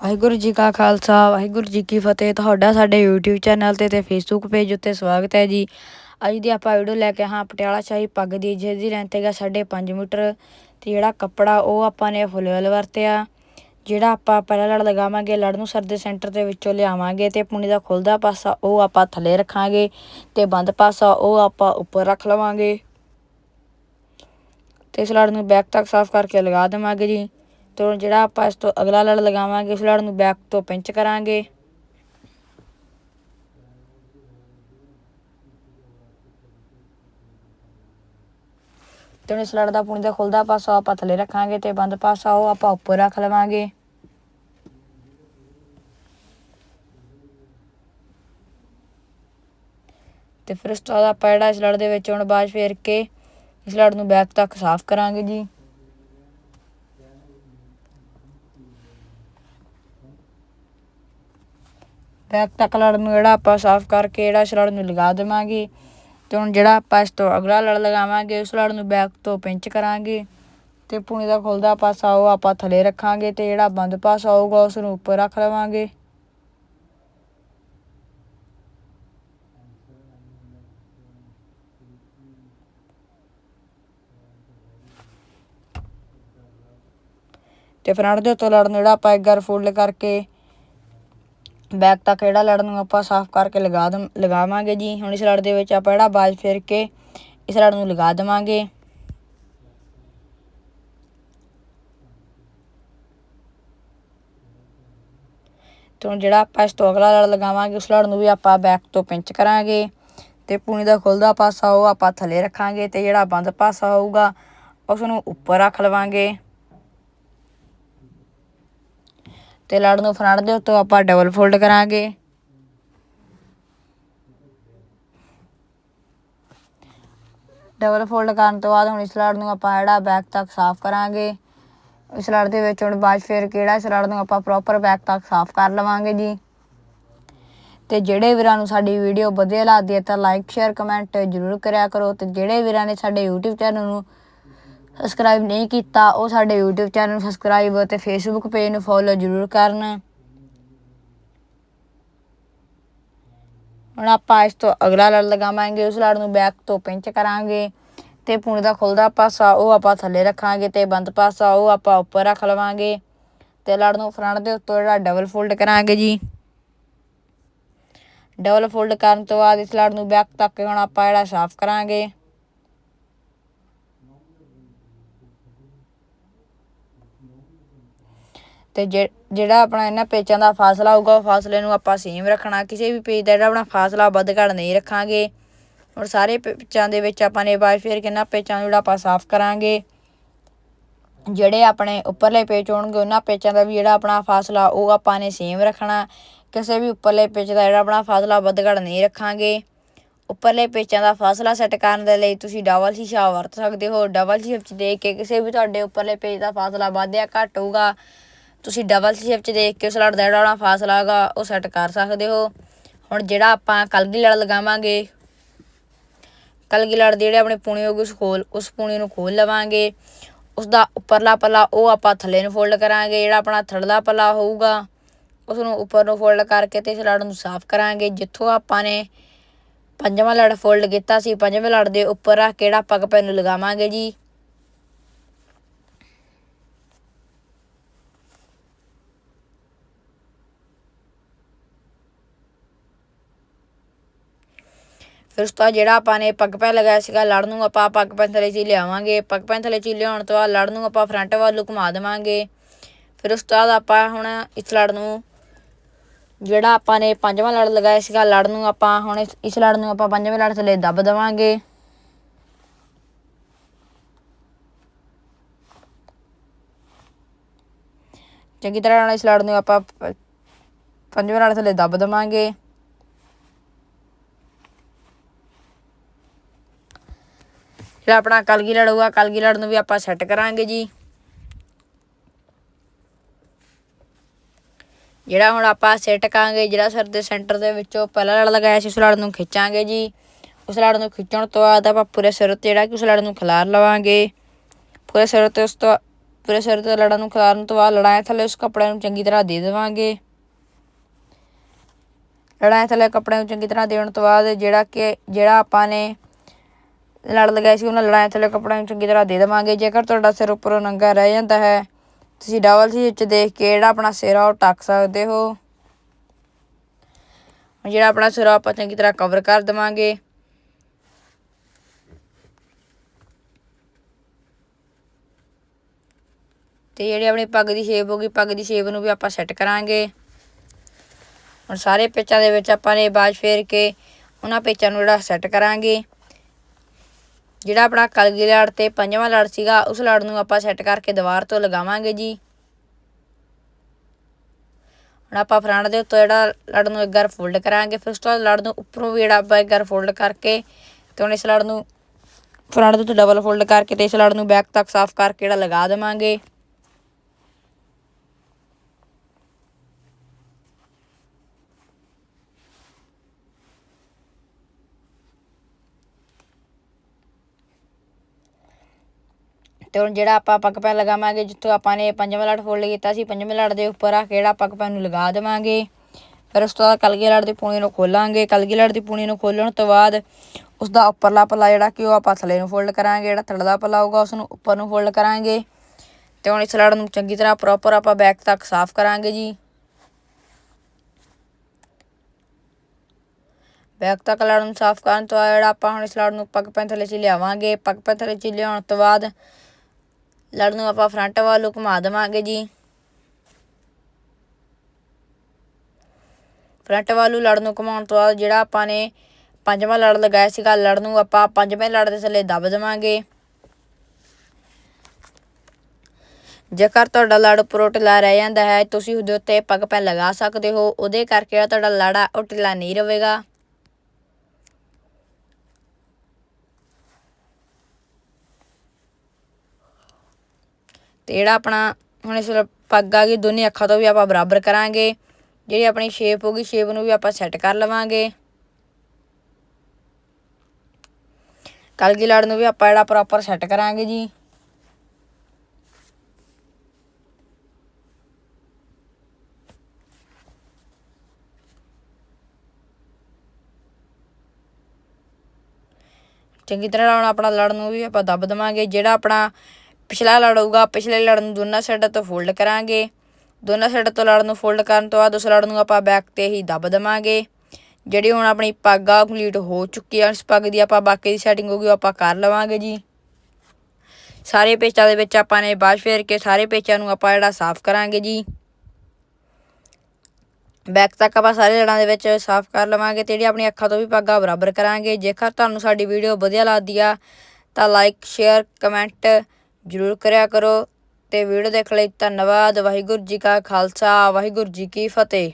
ਵਾਹਿਗੁਰੂ ਜੀ ਕਾ ਖਾਲਸਾ, ਵਾਹਿਗੁਰੂ ਜੀ ਕੀ ਫਤਿਹ। ਤੁਹਾਡਾ ਸਾਡੇ YouTube ਚੈਨਲ ਤੇ ਤੇ Facebook ਪੇਜ ਉੱਤੇ ਸਵਾਗਤ ਹੈ ਜੀ। ਅੱਜ ਦੀ ਆਪਾਂ ਵੀਡੀਓ ਲੈ ਕੇ ਹਾਂ ਪਟਿਆਲਾ ਸ਼ਾਹੀ ਪੱਗ ਦੀ, ਜਿਹਦੀ ਲੈਂਥ ਹੈਗਾ 5.5 ਮੀਟਰ। ਤੇ ਜਿਹੜਾ ਕੱਪੜਾ ਉਹ ਆਪਾਂ ਨੇ ਫੁੱਲ ਵਰਤਿਆ, ਜਿਹੜਾ ਆਪਾਂ ਪਹਿਲਾਂ ਲੜ ਲਗਾਵਾਂਗੇ ਲੜ ਨੂੰ ਸਰ ਦੇ ਸੈਂਟਰ ਦੇ ਵਿੱਚੋਂ ਲਿਆਵਾਂਗੇ ਤੇ ਪੁਣੀ ਦਾ ਖੁੱਲਦਾ ਪਾਸਾ ਉਹ ਆਪਾਂ ਥੱਲੇ ਰੱਖਾਂਗੇ ਤੇ ਬੰਦ ਪਾਸਾ ਉਹ ਆਪਾਂ ਉੱਪਰ ਰੱਖ ਲਵਾਂਗੇ। ਤੇ ਇਸ ਲੜ ਨੂੰ ਬੈਕ ਤੱਕ ਸਾਫ਼ ਕਰਕੇ ਲਗਾ ਦੇਵਾਂਗੇ ਜੀ। ਤੇ ਹੁਣ ਜਿਹੜਾ ਆਪਾਂ ਇਸ ਤੋਂ ਅਗਲਾ ਲੜ ਲਗਾਵਾਂਗੇ, ਉਸ ਲੜ ਨੂੰ ਬੈਕ ਤੋਂ ਪਿੰਚ ਕਰਾਂਗੇ। ਤੇ ਹੁਣ ਇਸ ਲੜ ਦਾ ਪੁਣੀ ਦਾ ਖੁੱਲਦਾ ਪਾਸਾ ਆਪਾਂ ਥੱਲੇ ਰੱਖਾਂਗੇ ਤੇ ਬੰਦ ਪਾਸਾ ਉਹ ਆਪਾਂ ਉੱਪਰ ਰੱਖ ਲਵਾਂਗੇ। ਤੇ ਫਿਰ ਉਸ ਤੋਂ ਬਾਅਦ ਆਪਾਂ ਜਿਹੜਾ ਇਸ ਲੜ ਦੇ ਵਿੱਚ ਹੁਣ ਬਾਅਦ ਫੇਰ ਕੇ, ਇਸ ਲੜ ਨੂੰ ਬੈਕ ਤੱਕ ਸਾਫ਼ ਕਰਾਂਗੇ ਜੀ। ਬੈਕ ਤੱਕ ਲੜ ਨੂੰ ਜਿਹੜਾ ਆਪਾਂ ਸਾਫ਼ ਕਰਕੇ ਜਿਹੜਾ ਇਸ ਲੜ ਨੂੰ ਲਗਾ ਦੇਵਾਂਗੇ ਤੇ ਹੁਣ ਜਿਹੜਾ ਆਪਾਂ ਇਸ ਤੋਂ ਅਗਲਾ ਲੜ ਲਗਾਵਾਂਗੇ, ਉਸ ਲੜ ਨੂੰ ਬੈਕ ਤੋਂ ਪਿੰਚ ਕਰਾਂਗੇ ਤੇ ਪੁਣੀ ਦਾ ਖੁੱਲਦਾ ਪਾਸਾ ਉਹ ਆਪਾਂ ਥੱਲੇ ਰੱਖਾਂਗੇ ਤੇ ਜਿਹੜਾ ਬੰਦ ਪਾਸਾ ਹੋਊਗਾ ਉਸ ਨੂੰ ਉੱਪਰ ਰੱਖ ਲਵਾਂਗੇ। ਤੇ ਫਰੰਟ ਦੇ ਉੱਤੇ ਲੜਨ ਜਿਹੜਾ ਆਪਾਂ ਇੱਕ ਵਾਰ ਫੋਲਡ ਕਰਕੇ ਬੈਕ ਤੱਕ ਜਿਹੜਾ ਲੜ ਨੂੰ ਆਪਾਂ ਸਾਫ਼ ਕਰਕੇ ਲਗਾ ਦਮ, ਲਗਾਵਾਂਗੇ ਜੀ। ਹੁਣ ਇਸ ਲੜ ਦੇ ਵਿੱਚ ਆਪਾਂ ਜਿਹੜਾ ਬਾਜ ਫੇਰ ਕੇ ਇਸ ਲੜ ਨੂੰ ਲਗਾ ਦੇਵਾਂਗੇ। ਤੇ ਹੁਣ ਜਿਹੜਾ ਆਪਾਂ ਇਸ ਤੋਂ ਅਗਲਾ ਲੜ ਲਗਾਵਾਂਗੇ, ਉਸ ਲੜ ਨੂੰ ਵੀ ਆਪਾਂ ਬੈਕ ਤੋਂ ਪਿੰਚ ਕਰਾਂਗੇ। ਤੇ ਪੂਣੀ ਦਾ ਖੁੱਲਦਾ ਪਾਸਾ ਉਹ ਆਪਾਂ ਥੱਲੇ ਰੱਖਾਂਗੇ ਤੇ ਜਿਹੜਾ ਬੰਦ ਪਾਸਾ ਹੋਊਗਾ, ਉਸ ਨੂੰ ਉੱਪਰ ਰੱਖ ਲਵਾਂਗੇ। ਤੇ ਲੜ ਨੂੰ ਫਰੰਟ ਦੇ ਉੱਤੋਂ ਆਪਾਂ ਡਬਲ ਫੋਲਡ ਕਰਾਂਗੇ। ਡਬਲ ਫੋਲਡ ਕਰਨ ਤੋਂ ਬਾਅਦ ਹੁਣ ਇਸ ਲੜ ਨੂੰ ਆਪਾਂ ਜਿਹੜਾ ਬੈਕ ਤੱਕ ਸਾਫ਼ ਕਰਾਂਗੇ। ਇਸ ਲੜ ਦੇ ਵਿੱਚ ਹੁਣ ਬਾਜ ਫੇਰ ਕਿਹੜਾ ਇਸ ਲੜ ਨੂੰ ਆਪਾਂ ਪ੍ਰੋਪਰ ਬੈਕ ਤੱਕ ਸਾਫ਼ ਕਰ ਲਵਾਂਗੇ ਜੀ। ਤੇ ਜਿਹੜੇ ਵੀਰਾਂ ਨੂੰ ਸਾਡੀ ਵੀਡੀਓ ਵਧੀਆ ਲੱਗਦੀ ਹੈ ਤਾਂ ਲਾਈਕ ਸ਼ੇਅਰ ਕਮੈਂਟ ਜ਼ਰੂਰ ਕਰਿਆ ਕਰੋ ਤੇ ਜਿਹੜੇ ਵੀਰਾਂ ਨੇ ਸਾਡੇ YouTube ਚੈਨਲ ਨੂੰ ਸਬਸਕ੍ਰਾਈਬ ਨਹੀਂ ਕੀਤਾ, ਉਹ ਸਾਡੇ YouTube ਚੈਨਲ ਨੂੰ ਸਬਸਕ੍ਰਾਈਬ ਅਤੇ Facebook ਪੇਜ ਨੂੰ ਫੋਲੋ ਜ਼ਰੂਰ ਕਰਨ। ਹੁਣ ਆਪਾਂ ਇਸ ਤੋਂ ਅਗਲਾ ਲੜ ਲਗਾਵਾਂਗੇ, ਉਸ ਲੜ ਨੂੰ ਬੈਕ ਤੋਂ ਪਿੰਚ ਕਰਾਂਗੇ ਤੇ ਪੁਣ ਦਾ ਖੁੱਲਦਾ ਪਾਸਾ ਉਹ ਆਪਾਂ ਥੱਲੇ ਰੱਖਾਂਗੇ ਤੇ ਬੰਦ ਪਾਸਾ ਉਹ ਆਪਾਂ ਉੱਪਰ ਰੱਖ ਲਵਾਂਗੇ ਤੇ ਲੜ ਨੂੰ ਫਰੰਟ ਦੇ ਉੱਤੋਂ ਜਿਹੜਾ ਡਬਲ ਫੋਲਡ ਕਰਾਂਗੇ ਜੀ। ਡਬਲ ਫੋਲਡ ਕਰਨ ਤੋਂ ਬਾਅਦ ਇਸ ਲੜ ਨੂੰ ਬੈਕ ਤੱਕ ਹੁਣ ਆਪਾਂ ਜਿਹੜਾ ਸਾਫ਼ ਕਰਾਂਗੇ। ਤੇ ਜਿਹੜਾ ਆਪਣਾ ਇਹਨਾਂ ਪੇਚਾਂ ਦਾ ਫਾਸਲਾ ਹੋਊਗਾ, ਉਹ ਫਾਸਲੇ ਨੂੰ ਆਪਾਂ ਸੇਮ ਰੱਖਣਾ। ਕਿਸੇ ਵੀ ਪੇਜ ਦਾ ਜਿਹੜਾ ਆਪਣਾ ਫਾਸਲਾ ਵੱਧ ਘੱਟ ਨਹੀਂ ਰੱਖਾਂਗੇ। ਔਰ ਸਾਰੇ ਪੇਚਾਂ ਦੇ ਵਿੱਚ ਆਪਾਂ ਨੇ ਬਾਅਦ ਫਿਰ ਕਿੰਨਾ ਪੇਚਾਂ ਨੂੰ ਜਿਹੜਾ ਆਪਾਂ ਸਾਫ਼ ਕਰਾਂਗੇ। ਜਿਹੜੇ ਆਪਣੇ ਉੱਪਰਲੇ ਪੇਚ ਹੋਣਗੇ, ਉਹਨਾਂ ਪੇਚਾਂ ਦਾ ਵੀ ਜਿਹੜਾ ਆਪਣਾ ਫਾਸਲਾ, ਉਹ ਆਪਾਂ ਨੇ ਸੇਮ ਰੱਖਣਾ। ਕਿਸੇ ਵੀ ਉੱਪਰਲੇ ਪੇਚ ਦਾ ਜਿਹੜਾ ਆਪਣਾ ਫਾਸਲਾ ਵੱਧ ਘੱਟ ਨਹੀਂ ਰੱਖਾਂਗੇ। ਉੱਪਰਲੇ ਪੇਚਾਂ ਦਾ ਫਾਸਲਾ ਸੈੱਟ ਕਰਨ ਦੇ ਲਈ ਤੁਸੀਂ ਡਬਲ ਸ਼ੀਸ਼ਾ ਵਰਤ ਸਕਦੇ ਹੋ। ਡਬਲ ਸ਼ੀਸ਼ੇ ਵਿੱਚ ਦੇਖ ਕੇ ਕਿਸੇ ਵੀ ਤੁਹਾਡੇ ਉੱਪਰਲੇ ਪੇਜ ਦਾ ਫਾਸਲਾ ਵੱਧ ਜਾਂ ਘੱਟ ਹੋਊਗਾ। ਤੁਸੀਂ ਡਬਲ ਸ਼ੇਪ 'ਚ ਦੇਖ ਕੇ ਉਸ ਲੜ ਦਾ ਜਿਹੜਾ ਫਾਸਲਾ ਹੈਗਾ, ਉਹ ਸੈੱਟ ਕਰ ਸਕਦੇ ਹੋ। ਹੁਣ ਜਿਹੜਾ ਆਪਾਂ ਕਲਗੀ ਲੜ ਲਗਾਵਾਂਗੇ, ਕਲਗੀ ਲੜ ਦੀ ਜਿਹੜੇ ਆਪਣੇ ਪੂਣੀ ਹੋਊਗੀ ਉਸ ਖੋਲ, ਉਸ ਪੂਣੀ ਨੂੰ ਖੋਲ ਲਵਾਂਗੇ। ਉਸ ਦਾ ਉੱਪਰਲਾ ਪੱਲਾ ਉਹ ਆਪਾਂ ਥੱਲੇ ਨੂੰ ਫੋਲਡ ਕਰਾਂਗੇ, ਜਿਹੜਾ ਆਪਣਾ ਥੜਲਾ ਪੱਲਾ ਹੋਊਗਾ ਉਸ ਨੂੰ ਉੱਪਰ ਨੂੰ ਫੋਲਡ ਕਰਕੇ ਤੇ ਇਸ ਲੜ ਨੂੰ ਸਾਫ਼ ਕਰਾਂਗੇ। ਜਿੱਥੋਂ ਆਪਾਂ ਨੇ ਪੰਜਵਾਂ ਲੜ ਫੋਲਡ ਕੀਤਾ ਸੀ, ਪੰਜਵੇਂ ਲੜ ਦੇ ਉੱਪਰ ਆ ਕਿਹੜਾ ਪੱਗ ਪੈਨ ਲਗਾਵਾਂਗੇ ਜੀ। ਫਿਰ ਉਸ ਤੋਂ ਜਿਹੜਾ ਆਪਾਂ ਨੇ ਪੱਗ ਪੈ ਲਗਾਇਆ ਸੀਗਾ ਲੜ ਨੂੰ ਆਪਾਂ ਪੱਗ ਪੈਨ ਥਲੇ ਚ ਲਿਆਵਾਂਗੇ। ਪੱਗ ਪੈਨ ਥਲੇ ਚ ਲਿਆਉਣ ਤੋਂ ਬਾਅਦ ਲੜ ਨੂੰ ਆਪਾਂ ਫਰੰਟ ਵੱਲ ਨੂੰ ਘੁਮਾ ਦੇਵਾਂਗੇ। ਫਿਰ ਉਸ ਤੋਂ ਬਾਅਦ ਆਪਾਂ ਹੁਣ ਇਸ ਲੜ ਨੂੰ ਜਿਹੜਾ ਆਪਾਂ ਨੇ ਪੰਜਵਾਂ ਲੜ ਲਗਾਇਆ ਸੀਗਾ ਲੜ ਨੂੰ ਆਪਾਂ ਹੁਣ ਇਸ ਲੜ ਨੂੰ ਆਪਾਂ ਪੰਜਵੇਂ ਲੜ ਥਲੇ ਦੱਬ ਦੇਵਾਂਗੇ। ਚੰਗੀ ਤਰ੍ਹਾਂ ਨਾਲ ਇਸ ਲੜ ਨੂੰ ਆਪਾਂ ਪੰਜਵੇਂ ਲੜ ਥਲੇ ਦੱਬ ਦੇਵਾਂਗੇ। ਜਿਹੜਾ ਆਪਣਾ ਕਲਗੀ ਲੜ ਹੋਊਗਾ ਕਲਗੀ ਲੜ ਨੂੰ ਵੀ ਆਪਾਂ ਸੈੱਟ ਕਰਾਂਗੇ ਜੀ। ਜਿਹੜਾ ਹੁਣ ਆਪਾਂ ਸੈੱਟ ਕਰਾਂਗੇ, ਜਿਹੜਾ ਸਰ ਦੇ ਸੈਂਟਰ ਦੇ ਵਿੱਚੋਂ ਪਹਿਲਾ ਲੜ ਲਗਾਇਆ ਸੀ, ਉਸ ਲੜ ਨੂੰ ਖਿੱਚਾਂਗੇ ਜੀ। ਉਸ ਲੜ ਨੂੰ ਖਿੱਚਣ ਤੋਂ ਬਾਅਦ ਆਪਾਂ ਪੂਰੇ ਸਿਰ ਤੇ ਜਿਹੜਾ ਕਿ ਉਸ ਲੜ ਨੂੰ ਖਿਲਾਰ ਲਵਾਂਗੇ। ਪੂਰੇ ਸਿਰ ਤੇ ਉਸ ਤੋਂ ਪੂਰੇ ਸਿਰ ਤੇ ਲੜਾਂ ਨੂੰ ਖਿਲਾਰਨ ਤੋਂ ਬਾਅਦ ਲੜਾਂ ਥੱਲੇ ਉਸ ਕੱਪੜੇ ਨੂੰ ਚੰਗੀ ਤਰ੍ਹਾਂ ਦੇ ਦੇਵਾਂਗੇ। ਲੜਾਂ ਥੱਲੇ ਕੱਪੜੇ ਨੂੰ ਚੰਗੀ ਤਰ੍ਹਾਂ ਦੇਣ ਤੋਂ ਬਾਅਦ ਜਿਹੜਾ ਕਿ ਜਿਹੜਾ ਆਪਾਂ ਨੇ ਲੜ ਲਗਾਈ ਸੀ, ਉਹਨਾਂ ਲੜਾਈ ਥੱਲੇ ਕੱਪੜਿਆਂ ਨੂੰ ਚੰਗੀ ਤਰ੍ਹਾਂ ਦੇ ਦੇਵਾਂਗੇ। ਜੇਕਰ ਤੁਹਾਡਾ ਸਿਰ ਉੱਪਰੋਂ ਨੰਗਾ ਰਹਿ ਜਾਂਦਾ ਹੈ, ਤੁਸੀਂ ਡਬਲ ਸੀ ਵਿੱਚ ਦੇਖ ਕੇ ਜਿਹੜਾ ਆਪਣਾ ਸਿਰ ਆ ਉਹ ਟੱਕ ਸਕਦੇ ਹੋ। ਹੁਣ ਜਿਹੜਾ ਆਪਣਾ ਸਿਰ ਆ ਆਪਾਂ ਚੰਗੀ ਤਰ੍ਹਾਂ ਕਵਰ ਕਰ ਦੇਵਾਂਗੇ। ਤੇ ਜਿਹੜੀ ਆਪਣੀ ਪੱਗ ਦੀ ਸ਼ੇਪ ਹੋਗੀ ਪੱਗ ਦੀ ਸ਼ੇਪ ਨੂੰ ਵੀ ਆਪਾਂ ਸੈੱਟ ਕਰਾਂਗੇ। ਹੁਣ ਸਾਰੇ ਪੇਚਾਂ ਦੇ ਵਿੱਚ ਆਪਾਂ ਨੇ ਬਾਜ ਫੇਰ ਕੇ ਉਹਨਾਂ ਪੇਚਾਂ ਨੂੰ ਜਿਹੜਾ ਸੈੱਟ ਕਰਾਂਗੇ। ਜਿਹੜਾ ਆਪਣਾ ਕਲਗੀ ਲੜ ਤੇ ਪੰਜਵਾਂ ਲੜ ਸੀਗਾ, ਉਸ ਲੜ ਨੂੰ ਆਪਾਂ ਸੈੱਟ ਕਰਕੇ ਦੀਵਾਰ ਤੋਂ ਲਗਾਵਾਂਗੇ ਜੀ। ਹੁਣ ਆਪਾਂ ਫਰੰਟ ਦੇ ਉੱਤੇ ਜਿਹੜਾ ਲੜ ਨੂੰ ਇੱਕ ਵਾਰ ਫੋਲਡ ਕਰਾਂਗੇ, ਫਿਰ ਉਸ ਤੋਂ ਬਾਅਦ ਲੜ ਨੂੰ ਉੱਪਰੋਂ ਵੀ ਜਿਹੜਾ ਆਪਾਂ ਇੱਕ ਵਾਰ ਫੋਲਡ ਕਰਕੇ ਤੇ ਹੁਣ ਇਸ ਲੜ ਨੂੰ ਫਰੰਟ ਦੇ ਉੱਤੇ ਡਬਲ ਫੋਲਡ ਕਰਕੇ ਤੇ ਇਸ ਲੜ ਨੂੰ ਬੈਕ ਤੱਕ ਸਾਫ਼ ਕਰਕੇ ਜਿਹੜਾ ਲਗਾ ਦੇਵਾਂਗੇ। ਤੇ ਹੁਣ ਜਿਹੜਾ ਆਪਾਂ ਪੱਗ ਪੈਨ ਲਗਾਵਾਂਗੇ, ਜਿੱਥੋਂ ਆਪਾਂ ਨੇ ਪੰਜਵਾਂ ਲੜ ਫੋਲਡ ਕੀਤਾ ਸੀ ਪੰਜਵੇਂ ਲੜ ਦੇ ਉੱਪਰ ਆ, ਕਿਹੜਾ ਪੱਗ ਪੈਨ ਨੂੰ ਲਗਾ ਦੇਵਾਂਗੇ। ਫਿਰ ਉਸ ਤੋਂ ਬਾਅਦ ਕਲਗੀ ਲੜ ਦੀ ਪੂਣੀ ਨੂੰ ਖੋਲਾਂਗੇ। ਕਲਗੀ ਲੜ ਦੀ ਪੂਣੀ ਨੂੰ ਖੋਲਣ ਤੋਂ ਬਾਅਦ ਉਸ ਦਾ ਉੱਪਰਲਾ ਪੱਲਾ ਜਿਹੜਾ ਕਿ ਉਹ ਆਪਾਂ ਥੱਲੇ ਨੂੰ ਫੋਲਡ ਕਰਾਂਗੇ, ਜਿਹੜਾ ਥੱਲੜਾ ਪੱਲਾ ਹੋਊਗਾ ਉਸ ਨੂੰ ਉੱਪਰ ਨੂੰ ਫੋਲਡ ਕਰਾਂਗੇ। ਤੇ ਹੁਣ ਇਸ ਲੜ ਨੂੰ ਚੰਗੀ ਤਰ੍ਹਾਂ ਪ੍ਰੋਪਰ ਆਪਾਂ ਬੈਕ ਤੱਕ ਸਾਫ਼ ਕਰਾਂਗੇ ਜੀ। ਬੈਕ ਤੱਕ ਲੜ ਨੂੰ ਸਾਫ਼ ਕਰਨ ਤੋਂ ਬਾਅਦ ਜਿਹੜਾ ਆਪਾਂ ਹੁਣ ਇਸ ਲੜ ਨੂੰ ਪੱਗ ਪੈਨ ਥੱਲੇ ਚ ਲਿਆਵਾਂਗੇ, ਪੱਗ ਪੈਨ ਥੱਲੇ ਚ ਲਿਆਉਣ ਤੋਂ ਬਾਅਦ ਲੜ ਨੂੰ ਆਪਾਂ ਫਰੰਟ ਵੱਲ ਨੂੰ ਘੁਮਾ ਦੇਵਾਂਗੇ ਜੀ। ਫਰੰਟ ਵੱਲੋਂ ਲੜ ਨੂੰ ਘੁਮਾਉਣ ਤੋਂ ਬਾਅਦ ਜਿਹੜਾ ਆਪਾਂ ਨੇ ਪੰਜਵਾਂ ਲੜ ਲਗਾਇਆ ਸੀਗਾ ਲੜ ਨੂੰ ਆਪਾਂ ਪੰਜਵੇਂ ਲੜ ਦੇ ਥੱਲੇ ਦੱਬ ਦੇਵਾਂਗੇ। ਜੇਕਰ ਤੁਹਾਡਾ ਲੜ ਉੱਪਰੋਂ ਢਿੱਲਾ ਰਹਿ ਜਾਂਦਾ ਹੈ, ਤੁਸੀਂ ਉਹਦੇ ਉੱਤੇ ਪੱਗ ਪੈ ਲਗਾ ਸਕਦੇ ਹੋ। ਉਹਦੇ ਕਰਕੇ ਜਿਹੜਾ ਤੁਹਾਡਾ ਲੜ ਆ, ਉਹ ਢਿੱਲਾ ਨਹੀਂ ਰਹੇਗਾ। ਤੇ ਜਿਹੜਾ ਆਪਣਾ ਹੁਣ ਇਸ ਵੇਲੇ ਪੱਗ ਆ ਗਈ, ਦੋਨੇ ਅੱਖਾਂ ਤੋਂ ਵੀ ਆਪਾਂ ਬਰਾਬਰ ਕਰਾਂਗੇ। ਜਿਹੜੀ ਆਪਣੀ ਸ਼ੇਪ ਹੋਗੀ ਸ਼ੇਪ ਨੂੰ ਵੀ ਆਪਾਂ ਸੈੱਟ ਕਰ ਲਵਾਂਗੇ। ਕਲਗੀ ਲੜ ਨੂੰ ਵੀ ਆਪਾਂ ਜਿਹੜਾ ਪ੍ਰੋਪਰ ਸੈੱਟ ਕਰਾਂਗੇ ਜੀ। ਚੰਗੀ ਤਰ੍ਹਾਂ ਨਾਲ ਆਪਣਾ ਲੜ ਨੂੰ ਵੀ ਆਪਾਂ ਦੱਬ ਦਵਾਂਗੇ। ਜਿਹੜਾ ਆਪਣਾ ਪਿਛਲਾ ਲੜ ਪਿਛਲੇ ਲੜ ਨੂੰ ਦੋਨਾਂ ਸਾਈਡਾਂ ਤੋਂ ਫੋਲਡ ਕਰਾਂਗੇ। ਦੋਨਾਂ ਸਾਈਡਾਂ ਤੋਂ ਲੜ ਨੂੰ ਫੋਲਡ ਕਰਨ ਤੋਂ ਬਾਅਦ ਉਸ ਲੜ ਨੂੰ ਆਪਾਂ ਬੈਕ ਤੇ ਹੀ ਦੱਬ ਦਵਾਂਗੇ। ਜਿਹੜੀ ਹੁਣ ਆਪਣੀ ਪੱਗ ਆ ਕੰਪਲੀਟ ਹੋ ਚੁੱਕੀ ਆ। ਇਸ ਪੱਗ ਦੀ ਆਪਾਂ ਬਾਕੀ ਦੀ ਸੈਟਿੰਗ ਹੋਗੀ ਉਹ ਆਪਾਂ ਕਰ ਲਵਾਂਗੇ ਜੀ। ਸਾਰੇ ਪੇਚਾਂ ਦੇ ਵਿੱਚ ਆਪਾਂ ਨੇ ਬਾਸ਼ ਫੇਰ ਕੇ ਸਾਰੇ ਪੇਚਾਂ ਨੂੰ ਆਪਾਂ ਜਿਹੜਾ ਸਾਫ਼ ਕਰਾਂਗੇ ਜੀ। ਬੈਕ ਤੱਕ ਆਪਾਂ ਸਾਰੇ ਲੜਾਂ ਦੇ ਵਿੱਚ ਸਾਫ਼ ਕਰ ਲਵਾਂਗੇ ਤੇ ਜਿਹੜੀ ਆਪਣੀ ਅੱਖਾਂ ਤੋਂ ਵੀ ਪੱਗਾਂ ਬਰਾਬਰ ਕਰਾਂਗੇ। ਜੇਕਰ ਤੁਹਾਨੂੰ ਸਾਡੀ ਵੀਡੀਓ ਵਧੀਆ ਲੱਗਦੀ ਆ, ਤਾਂ ਲਾਈਕ ਸ਼ੇਅਰ ਕਮੈਂਟ ਜ਼ਰੂਰ ਕਰਿਆ ਕਰੋ ਤੇ ਵੀਡੀਓ ਦੇਖਣ ਲਈ ਧੰਨਵਾਦ, ਵਾਹਿਗੁਰੂ ਜੀ ਕਾ ਖਾਲਸਾ, ਵਾਹਿਗੁਰੂ ਜੀ ਕੀ ਫਤਿਹ।